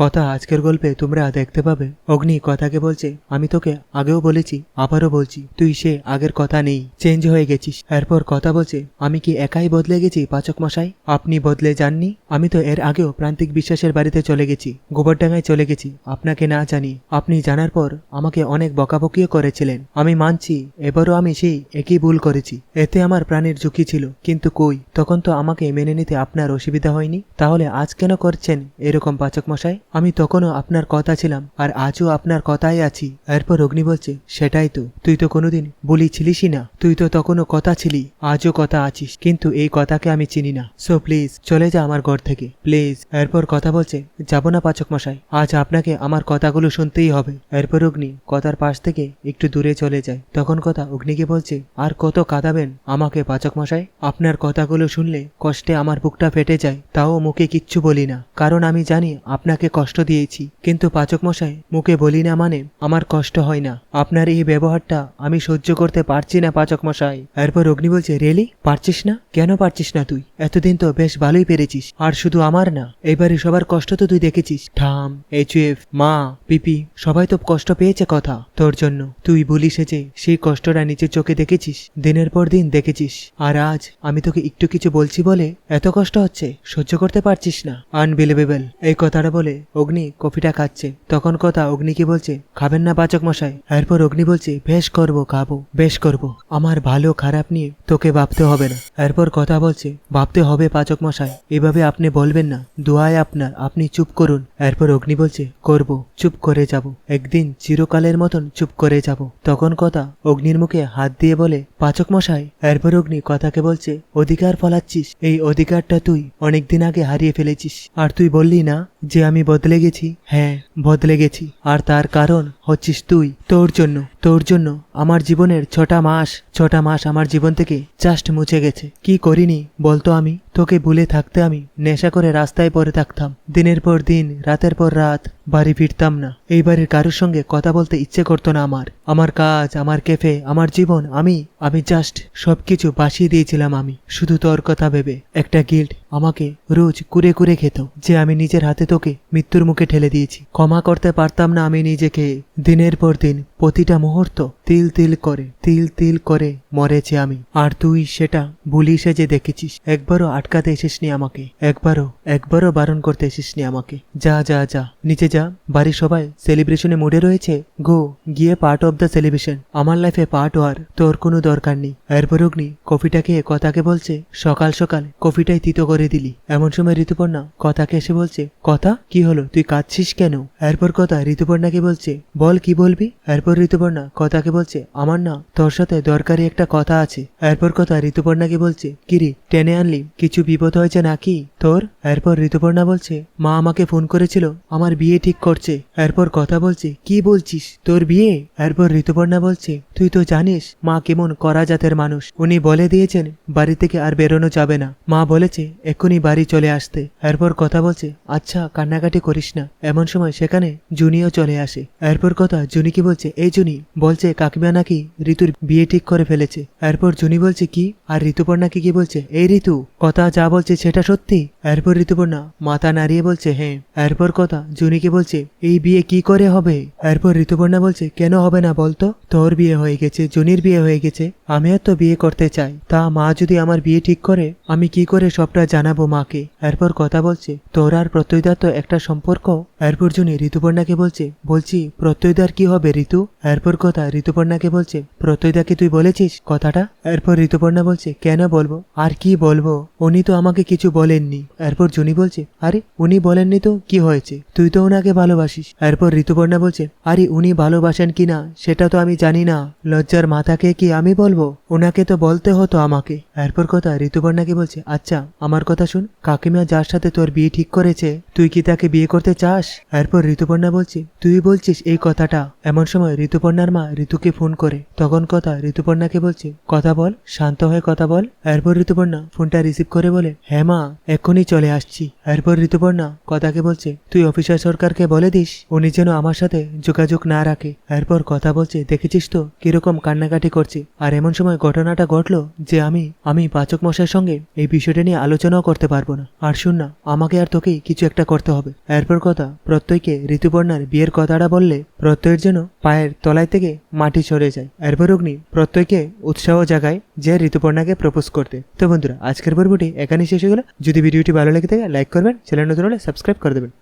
কথা আজকের গল্পে তোমরা দেখতে পাবে। অগ্নি কথাকে বলছে, আমি তোকে আগেও বলেছি, আবারও বলছি, তুই সে আগের কথা নেই চেঞ্জ হয়ে গেছিস। এরপর কথা বলছে, আমি কি একাই বদলে গেছি, পাচক মশাই? আপনি বদলে যাননি? আমি তো এর আগেও প্রান্তিক বিশ্বাসের বাড়িতে চলে গেছি, গোবরডাঙ্গায় চলে গেছি, আপনাকে না জানি। আপনি জানার পর আমাকে অনেক বকাবকিও করেছিলেন। আমি মানছি, এবারও আমি সেই একই ভুল করেছি। এতে আমার প্রাণের ঝুঁকি ছিল, কিন্তু কই, তখন তো আমাকে মেনে নিতে আপনার অসুবিধা হয়নি? তাহলে আজ কেন করছেন এরকম পাচক মশাই? আমি তখনও আপনার কথা ছিলাম আর আজও আপনার কথাই আছি। এরপর অগ্নি বলছে, সেটাই তো। তুই তো কোনোদিন বলি ছিলিসই না। তুই তো তখনও কথা ছিলি, আজও কথা আছিস। কিন্তু এই কথাকে আমি চিনি না। সো প্লিজ চলে যা আমার ঘর থেকে। প্লিজ এরপর কথা বলছে, যাব না পাচক মশাই। আজ আপনাকে আমার কথাগুলো শুনতেই হবে। এরপর অগ্নি কথার পাশ থেকে একটু দূরে চলে যায়। তখন কথা অগ্নিকে বলছে, আর কত কাঁদাবেন আমাকে পাচক মশাই? আপনার কথাগুলো শুনলে কষ্টে আমার বুকটা ফেটে যায়। তাও মুখে কিচ্ছু বলি না। কারণ আমি জানি আপনাকে কষ্ট দিয়েছি। কিন্তু পাচক মশাই, মুখে বলি না মানে আমার কষ্ট হয় না। আপনার এই ব্যবহারটা আমি সহ্য করতে পারছি না, পাচক মশাই। এরপর অগ্নি বলছে রেলি পারছিস না? কেন পারছিস না তুই? এতদিন তো বেশ ভালোই পেরেছিস। আর শুধু আমার না, এবারে সবার কষ্ট তো তুই দেখেছিস। ঠাম এইচএফ মা, পিপি, সবাই তো কষ্ট পেয়েছে কথা। তোর জন্য, তুই বলিস যে সেই কষ্টটা নিজের চোখে দেখেছিস, দিনের পর দিন দেখেছিস। আর আজ আমি তোকে একটু কিছু বলছি বলে এত কষ্ট হচ্ছে, সহ্য করতে পারছিস না। আনবিলিভেবল, এই কথাটা বলে অগ্নি কফিটা খাচ্ছে। তখন কথা অগ্নিকে বলছে? খাবেন না পাচক মশাই। এরপর অগ্নি বলছে, বেশ করব, খাব, বেশ করব। আমার ভালো খারাপ নিয়ে তোকে ভাবতে হবে না। এরপর কথা বলছে, ভাবতে হবে পাচক মশাই, এভাবে আপনি বলবেন না। দোয়ায় আপনার, আপনি চুপ করুন। এরপর অগ্নি বলছে, করব, চুপ করে যাব। একদিন চিরকালের মতন চুপ করে যাব। তখন কথা অগ্নির মুখে হাত দিয়ে বলে, পাচক মশাই। এরপর অগ্নি কথাকে বলছে, অধিকার ফলাচ্ছিস। এই অধিকারটা তুই অনেকদিন আগে হারিয়ে ফেলেছিস। আর তুই বললি না যে আমি বদলে গেছি। হ্যাঁ। বদলে গেছি। আর তার কারণ হচ্ছিস তুই। তোর জন্য তোর জন্য আমার জীবনের ছটা মাস ছটা মাস আমার জীবন থেকে জাস্ট মুছে গেছে। কি করিনি বলতো আমি? তোকে ভুলে থাকতে আমি নেশা করে রাস্তায় পরে থাকতাম। দিনের পর দিন, রাতের পর রাত বাড়ি ফিরতাম না। এই বাড়ির কারোর সঙ্গে কথা বলতে ইচ্ছে করতো না আমার। আমার কাজ, আমার কেফে আমার জীবন, আমি আমি জাস্ট সবকিছু বাসিয়ে দিয়েছিলাম আমি। শুধু তোর কথা ভেবে একটা গিল্ড আমাকে রোজ কুরে কুরে খেত, যে আমি নিজের হাতে তোকে মৃত্যুর মুখে ঠেলে দিয়েছি। ক্ষমা করতে পারতাম না আমি নিজেকে দিনের পর দিন প্রতিটা মুহূর্ত তিল তিল করে, তিল তিল করে মরেছি আমি। আর তুই সেটা ভুলিসে যে দেখেছিস, একবারও আটকাতে এসিসনি আমাকে, একবারও একবারও বারণ করতে এসিসনি আমাকে। যা যা যা, নিচে যা, বাড়ির সবাই সেলিব্রেশনে মুডে রয়েছে, গো, গিয়ে পার্ট অফ দ্য সেলিব্রেশন আমার লাইফে পার্ট হওয়ার তোর কোনো দরকার নেই। এরপর অগ্নি কফিটা খেয়ে কথাকে বলছে, সকাল সকাল কফিটাই তিতো করে দিলি। এমন সময় ঋতুপর্ণা কথাকে এসে বলছে, কথা? কি হলো? তুই কাঁদছিস কেন? এরপর কথা ঋতুপর্ণাকে বলছে, বল কি বলবি? এরপর ঋতুপর্ণা কথাকে বলছে, আমার না তোর সাথে দরকারি একটা কথা আছে। এরপর কথা ঋতুপর্ণাকে বলছে, কিরি, টেনে আনলি? কিছু বিপদ হয়েছে নাকি তোর? এরপর ঋতুপর্ণা বলছে, মা আমাকে ফোন করেছিল, আমার বিয়ে ঠিক করছে। এরপর কথা বলছে, কি বলছিস? তোর বিয়ে? এরপর ঋতুপর্ণা বলছে তুই তো জানিস, মা কেমন করা জাতের মানুষ। উনি বলে দিয়েছেন, বাড়ি থেকে আর বেরোনো যাবে না। মা বলেছে, এক্ষুনি বাড়ি চলে আসতে। এরপর কথা বলছে আচ্ছা কান্নাকাটি করিস না। এমন সময় সেখানে জুনিও চলে আসে। এরপর কথা জুনি কি বলছে, এই জুনি, বলছে, কাকিমা নাকি ঋতুর বিয়ে ঠিক করে ফেলেছে। এরপর জুনি বলছে, কি? আর ঋতুপর্ণাকে কি বলছে, এই ঋতু। কথা যা বলছে সেটা সত্যি? এরপর ঋতুপর্ণা মাথা নাড়িয়ে বলছে হ্যাঁ। এরপর কথা জুনিকে বলছে, এই বিয়ে কি করে হবে? এরপর ঋতুপর্ণা বলছে, কেন হবে না বলতো? তোর বিয়ে হয়ে গেছে, জুনির বিয়ে হয়ে গেছে। আমিও তো বিয়ে করতে চাই। তা মা যদি আমার বিয়ে ঠিক করে, আমি কি করে সবটা জানাব মাকে? এরপর কথা বলছে, তোর আর প্রত্যয়দার তো একটা সম্পর্ক? এরপর জুনি ঋতুপর্ণাকে বলছে, বলছি, প্রত্যয়দার কি হবে ঋতু? এরপর কথা ঋতুপর্ণাকে বলছে, প্রত্যয়দাকে তুই বলেছিস কথাটা? এরপর ঋতুপর্ণা বলছে, কেন বলব? আর কি বলব? উনি তো আমাকে কিছু বলেননি। এরপর জুনি বলছে, আরে, উনি বলেননি তো, কি হয়েছে? তুই তো ওনাকে ভালোবাসিস। এরপর ঋতুপর্ণা বলছে, আরে, উনি ভালোবাসেন কি না সেটা তো আমি জানি না। লজ্জার মাথাকে কি আমি বলব? ওনাকে তো বলতে হতো আমাকে। এরপর কথা ঋতুপর্ণাকে বলছে আচ্ছা আমার কথা শুন, কাকিমা যার সাথে তোর বিয়ে ঠিক করেছে, তুই কি তাকে বিয়ে করতে চাস? এরপর ঋতুপর্ণা বলছে, তুই বলছিস এই কথাটা। এমন সময় ঋতুপর্ণার মা ঋতুকে ফোন করে। তখন কথা ঋতুপর্ণাকে বলছে, কথা বল, শান্ত হয়ে কথা বল। এরপর ঋতুপর্ণা ফোনটা রিসিভ করে বলে হ্যাঁ মা, এক্ষুনি চলে আসছি। এরপর ঋতুপর্ণা কথাকে বলছে, তুই অফিসার সরকারকে বলে দিস, উনি যেন আমার সাথে যোগাযোগ না রাখে। এরপর কথা বলছে, দেখেছিস তো কীরকম কান্নাকাটি করছে? আর এমন সময় ঘটনাটা ঘটলো যে আমি আমি পাচক মশাইয়ের সঙ্গে এই বিষয়টা নিয়ে আলোচনাও করতে পারব না। আর শুন না, আমাকে আর তোকে কিছু একটা করতে হবে। এরপর কথা, প্রত্যয়কে ঋতুপর্ণার বিয়ের কথাটা বললে, প্রত্যয়ের জন্য পায়ের তলায় থেকে মাটি সরে যায়। এরপর অগ্নি প্রত্যয়কে উৎসাহ জাগায় যে ঋতুপর্ণাকে প্রপোজ করতে। তো বন্ধুরা, আজকের পর্বটি এখানেই শেষ হয়ে গেল। যদি ভিডিওটি ভালো লেগে থাকে লাইক করবেন। চ্যানেল নতুন হলে সাবস্ক্রাইব করে দেবেন।